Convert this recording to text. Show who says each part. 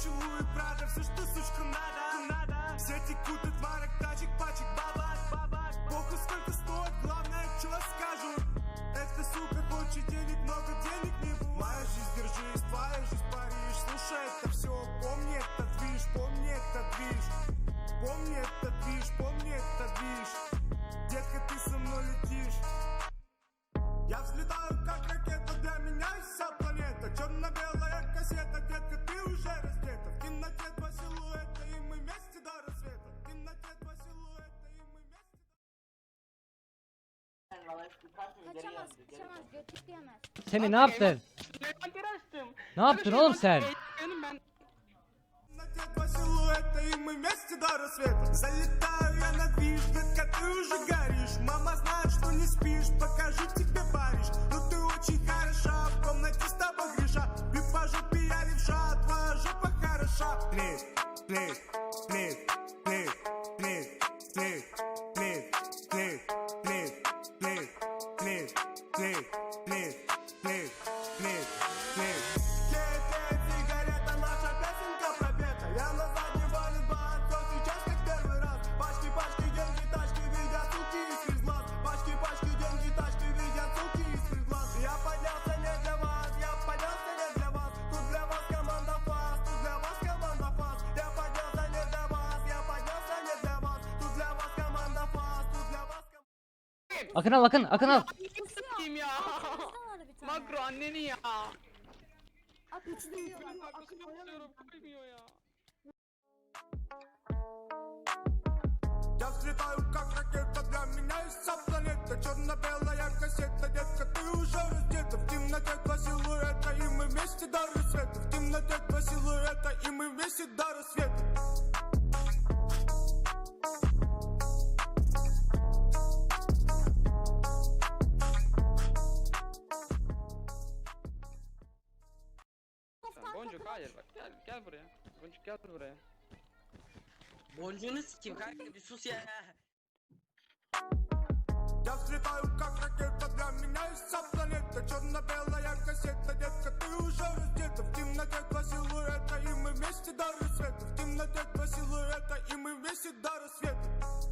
Speaker 1: поцелуй, правда, все, что, сучка, надо, надо. Все текут от марок, тачек, пачек, бабак, бабак. Похуй, сколько стоит, главное, что скажут. Эта сука хочет денег, много денег не бывает. Моя жизнь, держись, твоя жизнь, Париж. Слушай, это все, помни это движ, помни это движ. Помни это движ, помни это движ. Детка, ты со мной летишь. Я взлетаю, как ракета, для меня вся планета Черно-белая кассета, детка, ты уже раздета В темноте два силуэта, и мы вместе до рассвета В темноте два силуэта, и мы вместе
Speaker 2: Kaçamaz, kaçamaz, götürleyemez.
Speaker 3: Semih ne yaptın?
Speaker 4: Envanter açtım.
Speaker 3: Ne yaptın oğlum sen?
Speaker 4: Canım ben.
Speaker 1: В темноте два силуэта, и мы вместе до рассвета Залетаю я на движ, детка, ты уже Nigga.
Speaker 3: Akın al akın akın al.
Speaker 4: Kim ya? Makro anneni ya.
Speaker 2: Akın içinde
Speaker 4: Akın. Koymuyor ya. Just. Boncuk hayır bak gel gel buraya. Boncuk gel buraya.
Speaker 5: Boncuğunu sikeyim kanka bir sus ya.
Speaker 1: Я взлетаю как ракета, для меня вся планета Черно-белая кассета, детка, ты уже раздета В темноте два силуэта, и мы вместе до рассвета В темноте два силуэта, и мы вместе до рассвета